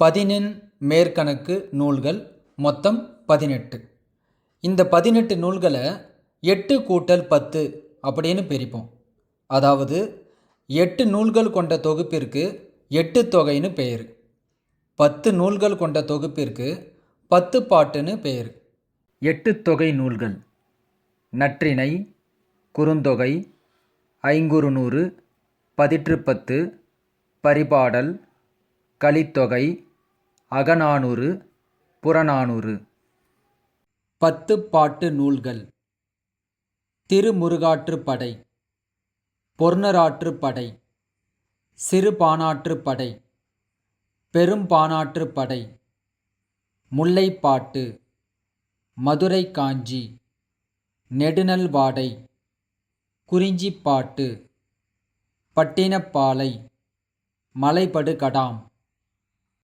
பதினெண் மேற்கணக்கு நூல்கள் மொத்தம் பதினெட்டு. இந்த பதினெட்டு நூல்களை எட்டு கூட்டல் பத்து அப்படின்னு பிரிப்போம். அதாவது எட்டு நூல்கள் கொண்ட தொகுப்பிற்கு எட்டு தொகைன்னு பெயர். பத்து நூல்கள் கொண்ட தொகுப்பிற்கு பத்து பாட்டுன்னு பெயர். எட்டு தொகை நூல்கள். நற்றிணை குறுந்தொகை ஐங்குறுநூறு பதிற்றுப்பத்து பரிபாடல் கலித்தொகை அகநானூறு புறநானூறு. பத்து பாட்டு நூல்கள். திருமுருகாற்றுப்படை பொர்ணராற்றுப்படை சிறுபானாற்றுப்படை பெரும்பானாற்றுப்படை முல்லைப்பாட்டு மதுரை காஞ்சி. நெடுநல்வாடை குறிஞ்சிப்பாட்டு பட்டினப்பாலை மலைபடுகடாம்.